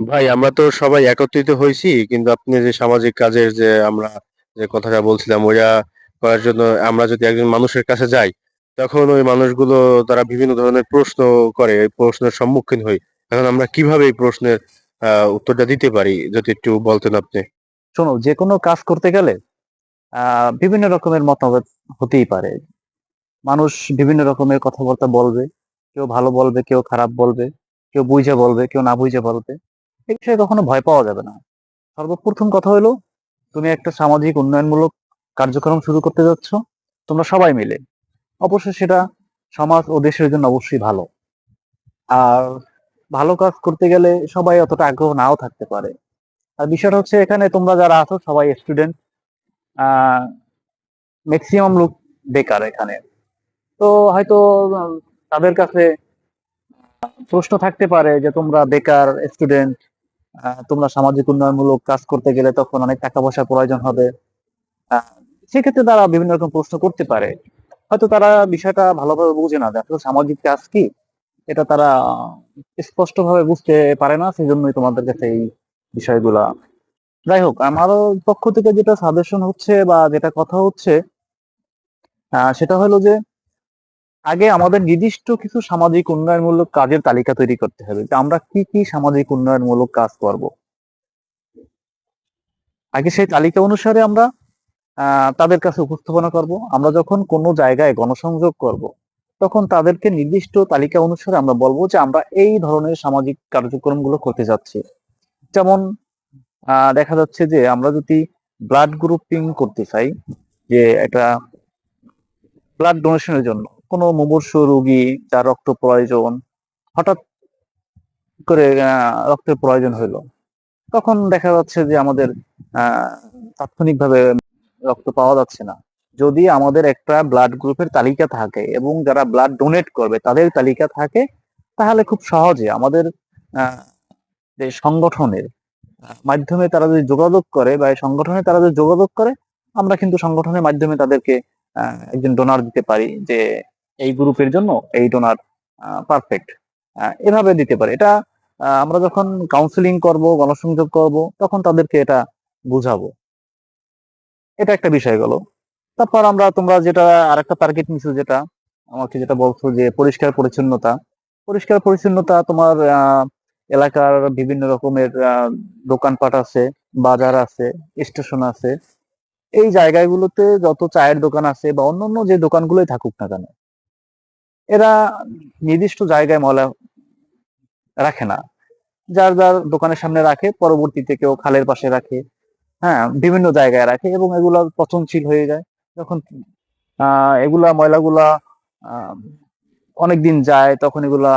ভাই, আমরা তো সবাই একত্রিত হয়েছি, কিন্তু আপনি যে সামাজিক কাজের যে আমরা যে কথাটা বলছিলাম, ওইটা করার জন্য আমরা যদি একজন মানুষের কাছে যাই, তখন ওই মানুষগুলো তারা বিভিন্ন ধরনের প্রশ্ন করে, এই প্রশ্নের সম্মুখীন হই। এখন আমরা কীভাবে এই প্রশ্নের আহ উত্তরটা দিতে পারি, যদি একটু বলতেন আপনি? শোনো, যে কোনো কাজ করতে গেলে আহ বিভিন্ন রকমের মতামত হতেই পারে। মানুষ বিভিন্ন রকমের কথাবার্তা বলবে, কেউ ভালো বলবে, কেউ খারাপ বলবে, কেউ বুঝে বলবে, কেউ না বুঝে বলবে। এই বিষয়ে কখনো ভয় পাওয়া যাবে না। সর্বপ্রথম কথা হলো, তুমি একটা সামাজিক উন্নয়নমূলক কার্যক্রম শুরু করতে যাচ্ছ, তোমরা সবাই মিলে। অবশ্যই সেটা সমাজ ও দেশের জন্য অবশ্যই ভালো। আর ভালো কাজ করতে গেলে সবাই অতটা আগ্রহ নাও থাকতে পারে। আর বিষয়টা হচ্ছে এখানে তোমরা যারা আছো, সবাই স্টুডেন্ট ম্যাক্সিমাম লোক বেকার এখানে। তো হয়তো তাদের কাছে প্রশ্ন থাকতে পারে যে তোমরা বেকার স্টুডেন্ট তোমরা সামাজিক উন্নয়নমূলক কাজ করতে গেলে তখন অনেক টাকা পয়সার প্রয়োজন হবে। সেক্ষেত্রে তারা বিভিন্ন রকম প্রশ্ন করতে পারে। হয়তো তারা বিষয়টা ভালোভাবে বুঝে না। আসলে সামাজিক কাজ কি? এটা তারা স্পষ্ট ভাবে বুঝতে পারে না সেই জন্যই তোমাদের কাছে এই বিষয়গুলা। যাই হোক আমারও পক্ষ থেকে যেটা সাজেশন হচ্ছে বা যেটা কথা হচ্ছে সেটা হলো যে আগে আমাদের নির্দিষ্ট কিছু সামাজিক উন্নয়নমূলক কাজের তালিকা তৈরি করতে হবে যে আমরা কি কি সামাজিক উন্নয়নমূলক কাজ করব। আগে সেই তালিকা অনুসারে আমরা তাদের কাছে উপস্থাপনা করব। আমরা যখন কোনো জায়গায় গণসংযোগ করব, তখন তাদেরকে নির্দিষ্ট তালিকা অনুসারে আমরা বলব যে আমরা এই ধরনের সামাজিক কার্যক্রমগুলো করতে যাচ্ছি। যেমন দেখা যাচ্ছে যে আমরা যদি ব্লাড গ্রুপিং করতে চাই, যে একটা ব্লাড ডোনেশনের জন্য কোনো মুমূর্ষু রোগী যার রক্ত প্রয়োজন, হঠাৎ করে রক্তের প্রয়োজন হইল। তখন দেখা যাচ্ছে যে আমাদের তাৎক্ষণিকভাবে রক্ত পাওয়া যাচ্ছে না। যদি আমাদের একটা ব্লাড গ্রুপের তালিকা থাকে এবং যারা ব্লাড ডোনেট করবে তাদের তালিকা থাকে, তাহলে খুব সহজে আমাদের যে সংগঠনের মাধ্যমে তারা যদি যোগাযোগ করে বা সংগঠনে তারা যদি যোগাযোগ করে, আমরা কিন্তু সংগঠনের মাধ্যমে তাদেরকে একজন ডোনার দিতে পারি যে এই গ্রুপের জন্য এই ডোনার পারফেক্ট এভাবে দিতে পারে। এটা আমরা যখন কাউন্সিলিং করব, গণসংযোগ করব, তখন তাদেরকে এটা বুঝাবো। এটা একটা বিষয় গেল। তারপর আমরা, তোমরা যেটা, আরেকটা টার্গেট নিছো যেটা, আমাকে যেটা বলছো যে পরিষ্কার পরিচ্ছন্নতা। পরিষ্কার পরিচ্ছন্নতা তোমার এলাকার বিভিন্ন রকমের দোকানপাট আছে, বাজার আছে, স্টেশন আছে। এই জায়গাগুলোতে যত চায়ের দোকান আছে বা অন্যান্য যে দোকানগুলোই থাকুক না কেন এরা নির্দিষ্ট জায়গায় ময়লা রাখে না। যার যার দোকানের সামনে রাখে, পরবর্তীতে কেউ খালের পাশে রাখে হ্যাঁ বিভিন্ন জায়গায় রাখে এবং এগুলা পচনশীল হয়ে যায়। যখন এগুলা ময়লাগুলা আহ অনেকদিন যায়, তখন এগুলা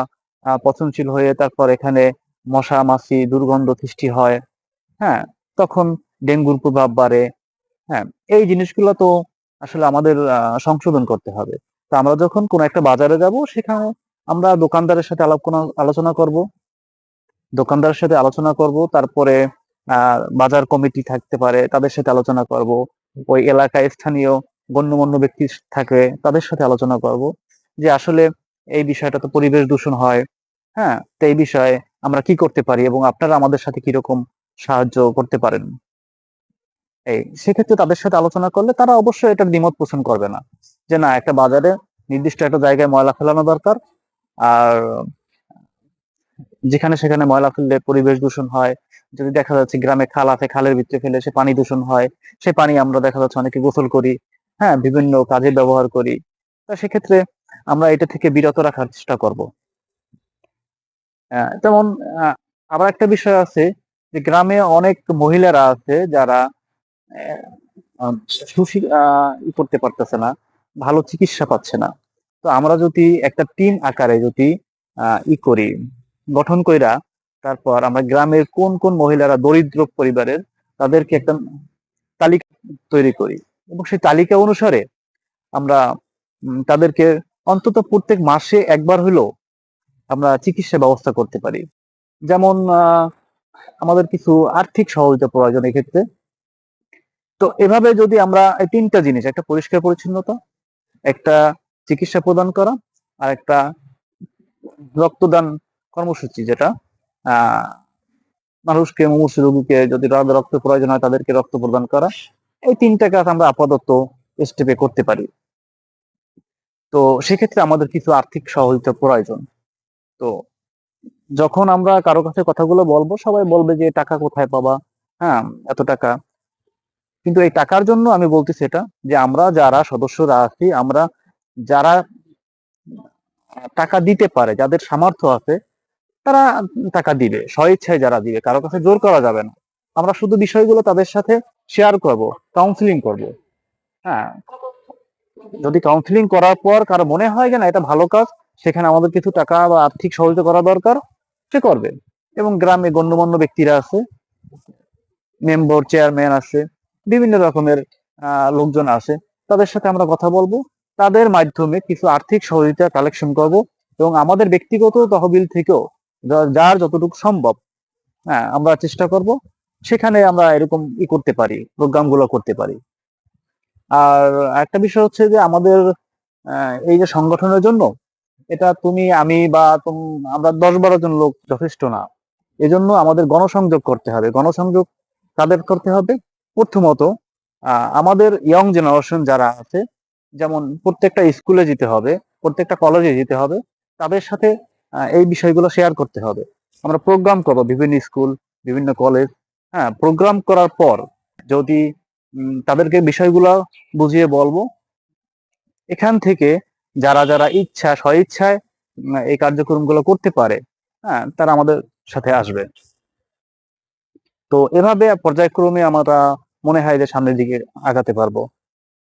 পচনশীল হয়ে তারপর এখানে মশা, মাছি, দুর্গন্ধ সৃষ্টি হয় হ্যাঁ তখন ডেঙ্গুর প্রভাব বাড়ে হ্যাঁ এই জিনিসগুলো তো আসলে আমাদের সংশোধন করতে হবে। তো আমরা যখন কোনো একটা বাজারে যাব, সেখানে আমরা দোকানদারের সাথে আলাপ আলোচনা করব। দোকানদারের সাথে আলোচনা করব, তারপরে বাজার কমিটি থাকতে পারে, তাদের সাথে আলোচনা করব। ওই এলাকায় স্থানীয় গণ্যমান্য ব্যক্তি থাকে, তাদের সাথে আলোচনা করব যে আসলে এই বিষয়টা তো পরিবেশ দূষণ হয় হ্যাঁ? তো এই বিষয়ে আমরা কি করতে পারি এবং আপনারা আমাদের সাথে কীরকম সাহায্য করতে পারেন? এই, সেক্ষেত্রে তাদের সাথে আলোচনা করলে তারা অবশ্যই এটার দ্বিমত পোষণ করবে না। যে না, একটা বাজারে নির্দিষ্ট একটা জায়গায় ময়লা ফেলানো দরকার। আর যেখানে সেখানে ময়লা ফেললে পরিবেশ দূষণ হয়। যদি দেখা যাচ্ছে গ্রামে খাল আছে, খালের ভিতরে ফেলে সে পানি দূষণ হয়, সে পানি আমরা দেখা যাচ্ছে অনেকে গোসল করি হ্যাঁ বিভিন্ন কাজে ব্যবহার করি। তা সেক্ষেত্রে আমরা এটা থেকে বিরত রাখার চেষ্টা করব। যেমন আবার একটা বিষয় আছে যে গ্রামে অনেক মহিলারা আছে যারা করতে পারতেছে না। ভালো চিকিৎসা পাচ্ছে না। তো আমরা যদি একটা টিম আকারে যদি ই করি, গঠন কইরা তারপর আমরা গ্রামের কোন কোন মহিলারা দরিদ্র পরিবারের তাদেরকে একটা তালিকা তৈরি করি এবং সেই তালিকা অনুসারে আমরা তাদেরকে অন্তত প্রত্যেক মাসে একবার হলেও আমরা চিকিৎসা ব্যবস্থা করতে পারি। যেমন আমাদের কিছু আর্থিক সহযোগিতা প্রয়োজন এক্ষেত্রে। তো এভাবে যদি আমরা এই তিনটা জিনিস, একটা পরিষ্কার পরিচ্ছন্নতা একটা চিকিৎসা প্রদান করা আর একটা রক্তদান কর্মসূচি যেটা মানুষকে, মুমূর্ষু রোগীকে যদি রক্ত প্রয়োজন হয় তাদেরকে রক্ত প্রদান করা। এই তিনটা কাজ আমরা আপাতত স্টেপে করতে পারি। তো সেক্ষেত্রে আমাদের কিছু আর্থিক সহযোগিতা প্রয়োজন। তো যখন আমরা কারও কাছে কথাগুলো বলব, সবাই বলবে যে টাকা কোথায় পাবা? হ্যাঁ এত টাকা। কিন্তু এই টাকার জন্য আমি বলতেছি এটা, যে আমরা যারা সদস্যরা আছি, আমরা যারা টাকা দিতে পারে, যাদের সামর্থ্য আছে, তারা টাকা দিবে, স্বইচ্ছায় যারা দিবে, কারও কাছে জোর করা যাবে না। আমরা শুধু বিষয়গুলো তাদের সাথে শেয়ার করব কাউন্সিলিং করব। হ্যাঁ যদি কাউন্সিলিং করার পর কারও মনে হয় যে না, এটা ভালো কাজ, সেখানে আমাদের কিছু টাকা বা আর্থিক সহযোগিতা করা দরকার, সে করবে। এবং গ্রামে গণ্যমান্য ব্যক্তিরা আছে মেম্বার চেয়ারম্যান আছে বিভিন্ন রকমের লোকজন আসে। তাদের সাথে আমরা কথা বলব। তাদের মাধ্যমে কিছু আর্থিক সহযোগিতা কালেকশন করব এবং আমাদের ব্যক্তিগত তহবিল থেকেও যার যতটুকু সম্ভব হ্যাঁ আমরা চেষ্টা করব। সেখানে আমরা এরকম ই করতে পারি, প্রোগ্রামগুলো করতে পারি। আর একটা বিষয় হচ্ছে যে আমাদের এই যে সংগঠনের জন্য, এটা তুমি, আমি বা আমরা দশ বারো জন লোক যথেষ্ট না। এজন্য আমাদের গণসংযোগ করতে হবে। গণসংযোগ তাদের করতে হবে। প্রথমত আমাদের ইয়ং জেনারেশন যারা আছে, যেমন প্রত্যেকটা স্কুলে যেতে হবে, প্রত্যেকটা কলেজে যেতে হবে, তাদের সাথে এই বিষয়গুলো শেয়ার করতে হবে। আমরা প্রোগ্রাম করব বিভিন্ন স্কুল বিভিন্ন কলেজ হ্যাঁ প্রোগ্রাম করার পর যদি তাদেরকে বিষয়গুলো বুঝিয়ে বলব, এখান থেকে যারা যারা ইচ্ছা, স্বইচ্ছায় এই কার্যক্রমগুলো করতে পারে হ্যাঁ তারা আমাদের সাথে আসবে। তো এভাবে পর্যায়ক্রমে আমরা মনে হয় যে সামনের দিকে আগাতে পারব।